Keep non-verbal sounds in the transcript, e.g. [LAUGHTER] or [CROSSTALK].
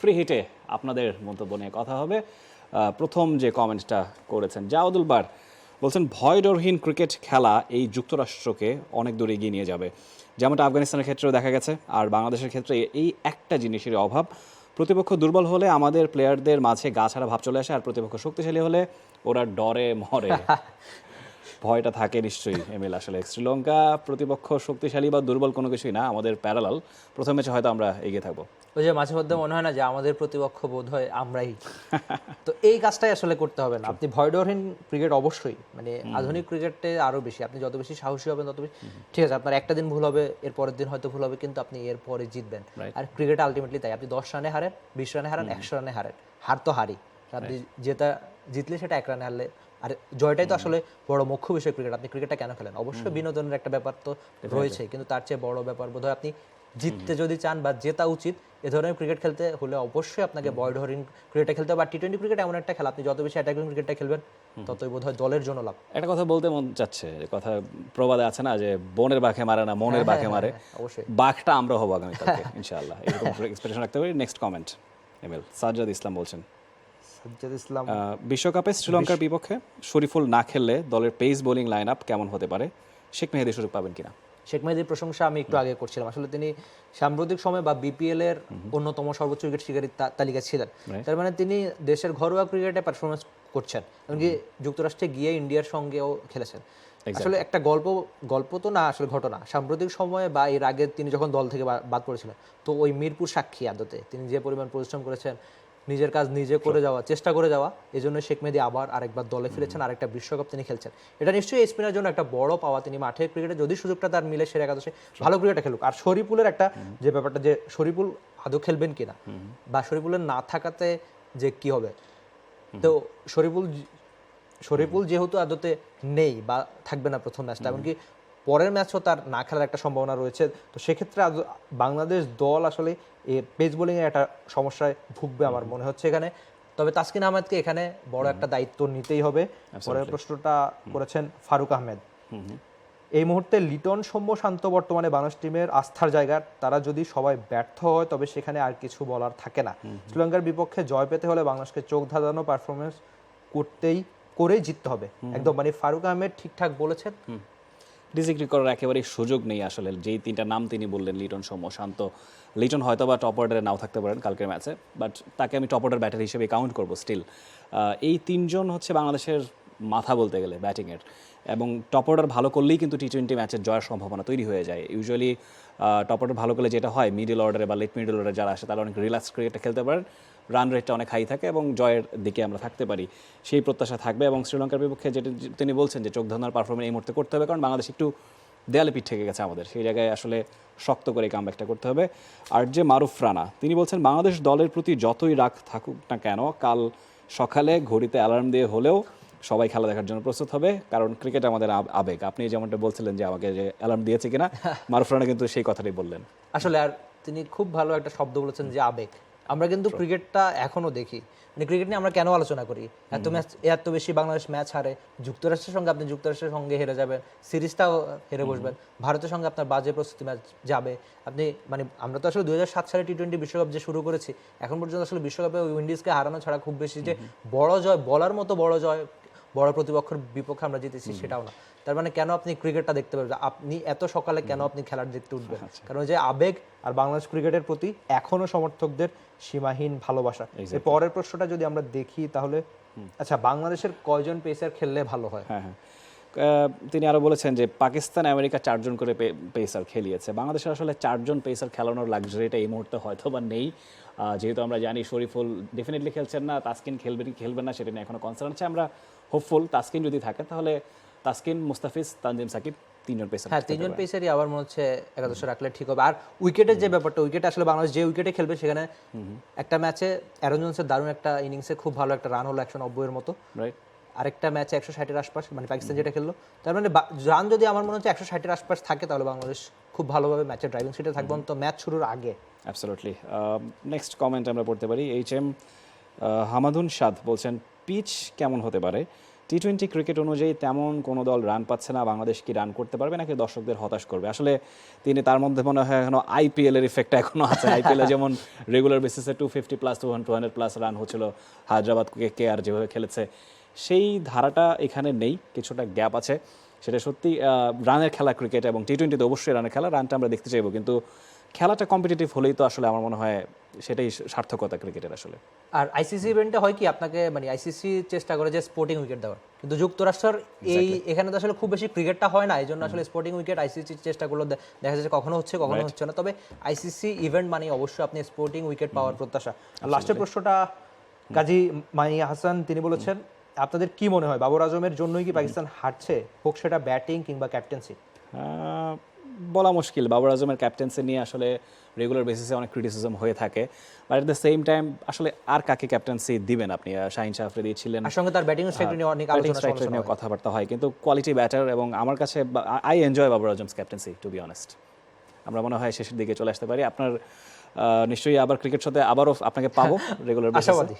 Free হিটে আপনাদের মন্তব্য নিয়ে কথা হবে। প্রথম যে কমেন্টটা করেছেন জাওদুল বার বলছেন, ভয়ডরহীন ক্রিকেট খেলা এই যুক্তরাষ্ট্রকে অনেক দূর এগিয়ে নিয়ে যাবে। যেমনটা আফগানিস্তানের ক্ষেত্রেও দেখা গেছে, আর বাংলাদেশের ক্ষেত্রে এই একটা জিনিসের অভাব। প্রতিপক্ষ দুর্বল হলে আমাদের প্লেয়ারদের মাঝে গা ছাড়া ভাব চলে আসে, আর প্রতিপক্ষ শক্তিশালী হলে ওরা ডরে মরে। [LAUGHS] ভয়টা থাকে নিশ্চয়ই এমিল। আসলে শ্রীলঙ্কা প্রতিপক্ষ শক্তিশালী বা দুর্বল কোনো কিছুই না আমাদের প্যারালাল প্রথম ম্যাচে হয়তো আমরা এগিয়ে থাকব। ওই যে মাঝে মধ্যে মনে হয় না যে আমাদের প্রতিপক্ষ বোধ হয় আমরাই। [LAUGHS] তো এই কাজটাই আসলে করতে হবে না। আপনি ভয়ডরহীন ক্রিকেট অবশ্যই মানে আধুনিক ক্রিকেটে আরও বেশি। আপনি যত বেশি সাহসী হবেন তত বেশি ঠিক আছে আপনার একটা দিন ভুল হবে এর পরের দিন হয়তো ভুল হবে কিন্তু আপনি এর পরে জিতবেন। আর ক্রিকেট আলটিমেটলি তাই আপনি দশ রানে হারেন বিশ রানে হারেন একশো রানে হারেন। হার তো হারি জেতা জিতলে সেটা এক রানে হারলে। আর জয়টাই তো আসলে বড় মুখ্য বিষয় ক্রিকেট। আপনি ক্রিকেটটা কেন খেলেন? অবশ্যই বিনোদনের একটা ব্যাপার তো রয়েছে কিন্তু তার চেয়ে বড় ব্যাপার বোধহয় আপনি জিততে যদি চান বা জেতা উচিত এ ধরনের ক্রিকেট খেলতে হলে অবশ্যই আপনাকে বয় ধরিন ক্রিকেটটা খেলতে হবে। আর টি টোয়েন্টি ক্রিকেট এমন একটা খেলা আপনি যত বেশি অ্যাটাকিং ক্রিকেটটা খেলবেন ততই বোধহয় দলের জন্য লাভ। একটা কথা বলতে মন চাচ্ছে কথা প্রবাদে আছে না যে বনের বাঘে মারে না মনের বাঘে মারে। অবশ্যই। বাঘটা আমরা হব আগামীকালকে ইনশাআল্লাহ। এরকম এক্সপেকটেশন রাখতে পারি। Next comment Emil Sajjad Islam বলছেন সাজ্জাদ ইসলাম। বিশ্বকাপে শ্রীলঙ্কার বিপক্ষে শরীফুল না খেললে দলের পেস বোলিং লাইন আপ কেমন হতে পারে? শেখ মেহেদি সুযোগ পাবেন কিনা? শেখ মেহেদির প্রশংসা আমি একটু আগে করছিলাম। আসলে তিনি সাম্প্রতিক সময় বা বিপিএল এর অন্যতম সর্বোচ্চ উইকেট শিকারীর তা- তালিকা ছিলেন। তার মানে তিনি দেশের ঘরোয়া ক্রিকেটে পারফরমেন্স করছেন। এমনকি যুক্তরাষ্ট্রে গিয়ে ইন্ডিয়ার সঙ্গেও খেলেছেন। আসলে একটা গল্প গল্প তো না আসলে ঘটনা। সাম্প্রতিক সময়ে বা এর আগে তিনি যখন দল থেকে বাদ পড়েছিলেন তো ওই মিরপুর সাক্ষী আদতে তিনি যে পরিমাণ পরিশ্রম করেছেন নিজের কাজ নিজে করে যাওয়া চেষ্টা করে যাওয়া এই জন্য শেখ মেহেদি আবার আরেকবার দলে ফিরেছেন আরেকটা বিশ্বকাপ তিনি খেলছেন। এটা নিশ্চয়ই স্পিনের জন্য একটা বড় পাওয়া। তিনি মাঠে ক্রিকেটে যদি সুযোগটা তার মিলে সেরা একাদশে ভালো ক্রিকেটে খেলুক। আর শরীফুলের একটা যে ব্যাপারটা যে শরীফুল আদৌ খেলবেন কিনা বা শরীফুলের না থাকাতে যে কি হবে? তো শরীফুল শরীফুল যেহেতু আদতে নেই বা থাকবে না প্রথম ম্যাচটা এমনকি পরের ম্যাচও তার না খেলার একটা সম্ভাবনা রয়েছে। তো সেক্ষেত্রে বাংলাদেশ দল আসলে এ পেস বোলিং এর একটা সমস্যায় ভুগবে আমার মনে হচ্ছে এখানে। তবে তাসকিন আহমেদকে এখানে বড় একটা দায়িত্ব নিতেই হবে। পরের প্রশ্নটা করেছেন ফারুক আহমেদ। এই মুহূর্তে লিটন সৌম্য শান্ত বর্তমানে বাংলাদেশ টিমের আস্থার জায়গা। তারা যদি সবাই ব্যর্থ হয় তবে সেখানে আর কিছু বলার থাকে না। শ্রীলঙ্কার বিপক্ষে জয় পেতে হলে বাংলাদেশকে চোখ ধাঁধানো পারফরমেন্স করতেই করেই জিততে হবে। একদম মানে ফারুক আহমেদ ঠিকঠাক বলেছেন। ডিসিগ্রি করার একেবারেই সুযোগ নেই আসলে। যেই তিনটা নাম তিনি বললেন, লিটন সৌম্য শান্ত লিটন হয়তো বা টপ অর্ডারে নাও থাকতে পারেন কালকের ম্যাচে বাট তাকে আমি টপ অর্ডার ব্যাটার হিসেবে কাউন্ট করব স্টিল এই তিনজন হচ্ছে বাংলাদেশের মাথা বলতে গেলে ব্যাটিংয়ের এবং টপ অর্ডার ভালো করলেই কিন্তু টি টোয়েন্টি ম্যাচের জয়ের সম্ভাবনা তৈরি হয়ে যায়। ইউজুয়ালি টপ অর্ডার ভালো করলে যেটা হয় মিডল অর্ডারে বা লেট মিডল অর্ডারে যারা আসে, তারা অনেক রিল্যাক্স ক্রিকেটটা খেলতে পারেন। রান রেটটা অনেক হাই থাকে এবং জয়ের দিকে আমরা থাকতে পারি। সেই প্রত্যাশা থাকবে এবং শ্রীলঙ্কার বিপক্ষে যেটা তিনি বলছেন যে, চোখ ধান্দার পারফরমেন্স এই মুহূর্তে করতে হবে কারণ বাংলাদেশ একটু দেয়ালে পিঠ থেকে গেছে আমাদের। সেই জায়গায় আসলে শক্ত করে কামব্যাকটা করতে হবে। আর যে মারুফ রানা, তিনি বলছেন, বাংলাদেশ দলের প্রতি যতই রাগ থাকুক না কেন, কাল সকালে ঘড়িতে অ্যালার্ম দিয়ে হলেও সবাই খেলা দেখার জন্য প্রস্তুত হবে কারণ ক্রিকেট আমাদের আবেগ। আপনি যেমনটা বলছিলেন যে আমাকে যে অ্যালার্ম দিয়েছে কিনা [LAUGHS] মারুফ রানা কিন্তু সেই কথাটাই বললেন। আসলে আর তিনি খুব ভালো একটা শব্দ বলেছেন যে আবেগ। আমরা কিন্তু ক্রিকেটটা এখনও দেখি। মানে ক্রিকেট নিয়ে আমরা কেন আলোচনা করি? এত ম্যাচ এত বেশি বাংলাদেশ ম্যাচ হারে যুক্তরাষ্ট্রের সঙ্গে আপনি যুক্তরাষ্ট্রের সঙ্গে হেরে যাবেন সিরিজটাও হেরে বসবেন ভারতের সঙ্গে আপনার বাজে প্রস্তুতি ম্যাচ যাবে। আপনি মানে আমরা তো আসলে দুই হাজার সাত সালে টি টোয়েন্টি বিশ্বকাপ যে শুরু করেছি এখন পর্যন্ত আসলে বিশ্বকাপে উইন্ডিজকে হারানো ছাড়া খুব বেশি যে বড় জয় বলার মতো বড় জয় বড় প্রতিপক্ষের বিপক্ষে আমরা জিতেছি সেটাও না। তার মানে কেন আপনি ক্রিকেটটা দেখতে পারবেন আপনি এত সকালে কেন আপনি খেলার দেখতে উঠবেন? কারণ যে আবেগ আর বাংলাদেশ ক্রিকেটের প্রতি এখনও সমর্থকদের সীমাহীন ভালোবাসা। এর পরের প্রশ্নটা যদি আমরা দেখি তাহলে আচ্ছা বাংলাদেশের কয়জন পেসার খেললে ভালো হয়? হ্যাঁ হ্যাঁ। তিনি আরও বলেছেন যে পাকিস্তান আমেরিকা চারজন করে পেসার খেলিয়েছে। বাংলাদেশের আসলে চারজন পেসার খেলানোর লাক্সারিটা এই মুহূর্তে হয়তো বা নেই যেহেতু আমরা জানি শরীফুল ডেফিনেটলি খেলছেন না তাসকিন খেলবে কি খেলবেন না সেটা নিয়ে এখনও কনসার্ন আছে। আমরা হোপফুল তাসকিন যদি থাকে তাহলে তাসকিন মুস্তাফিজ তানজিম সাকিব তিনজন পেসার হ্যাঁ তিনজন পেসারই আবার মনে হচ্ছে একাদশে রাখলে ঠিক হবে। আর উইকেটের যে ব্যাপারটা উইকেট আসলে বাংলাদেশ যে উইকেটে খেলবে সেখানে একটা ম্যাচে অ্যারন জোন্সের দারুণ একটা ইনিংসে খুব ভালো একটা রান হলো একশো নব্বইয়ের মতো। রাইট আরেকটা ম্যাচে একশো ষাটের আশপাশ মানে পাকিস্তান যেটা খেললো। তার মানে রান যদি আমার মনে হচ্ছে একশো ষাটের আশপাশ থাকে তাহলে বাংলাদেশ খুব ভালোভাবে ম্যাচের ড্রাইভিং সিটে থাকবে। তো ম্যাচ শুরুর আগে। অ্যাবসলুটলি নেক্সট কমেন্ট আমরা পড়তে পারি এইচ এম হামাদুন সাদ বলছেন পিচ কেমন হতে পারে? টি টোয়েন্টি ক্রিকেট অনুযায়ী তেমন কোনো দল রান পাচ্ছে না। বাংলাদেশ কি রান করতে পারবে নাকি দর্শকদের হতাশ করবে? আসলে তিনি তার মধ্যে মনে হয় এখনও আইপিএল এর ইফেক্ট এখনও আছে। [LAUGHS] আইপিএলে যেমন রেগুলার বেসিসে two fifty plus two two hundred plus run হচ্ছিল। হায়দ্রাবাদ কে আর যেভাবে খেলেছে। সেই ধারাটা এখানে নেই কিছুটা গ্যাপ আছে। সেটা সত্যি রানের খেলা ক্রিকেট এবং টি টোয়েন্টিতে অবশ্যই রানের খেলা রানটা আমরা দেখতে চাইব। কিন্তু খেলাটা কম্পিটিটিভ হলেই তো আসলে আমার মনে হয় সেটাই সার্থকতা ক্রিকেটের আসলে। আর আইসিসি ইভেন্টে হয় কি আপনাকে মানে আইসিসি চেষ্টা করে যে স্পোর্টিং উইকেট দেওয়ার। কিন্তু যুক্তরাষ্ট্রের এই এখানে তো আসলে খুব বেশি ক্রিকেটটা হয় না এই জন্য আসলে স্পোর্টিং উইকেট আইসিসি চেষ্টাগুলো দে- দেখা যাচ্ছে কখনো হচ্ছে কখনো হচ্ছে না। তবে আইসিসি ইভেন্ট মানে অবশ্যই আপনি স্পোর্টিং উইকেট পাওয়ার প্রত্যাশা। আর লাস্টের প্রশ্নটা গাজী মাইয়া হাসান তিনি বলেছেন আপনাদের কি মনে হয়? বাবর আজমের জন্যই কি পাকিস্তান হারছে? হোক সেটা ব্যাটিং কিংবা ক্যাপ্টেন্সি। বলা মুশকিল। বাবর আজমের ক্যাপ্টেন্সি নিয়ে আসলে রেগুলার বেসিসে অনেক ক্রিটিসিজম হয়ে থাকে। But at the same time আসলে আর কাকে ক্যাপ্টেন্সি দিবেন আপনি? শাহিন শাহ আফ্রিদি ছিলেন সঙ্গে তার ব্যাটিং স্ট্রাইক নিয়ে অনেক আলোচনা নিয়ে কথাবার্তা হয়। কিন্তু কোয়ালিটি ব্যাটার এবং আমার কাছে I enjoy Babar Azam's captaincy to be honest আমরা মনে হয় শেষের দিকে চলে আসতে পারি। আপনার নিশ্চয়ই আবার ক্রিকেট সাথে আবারও আপনাকে পাবো রেগুলার আশাবাদী।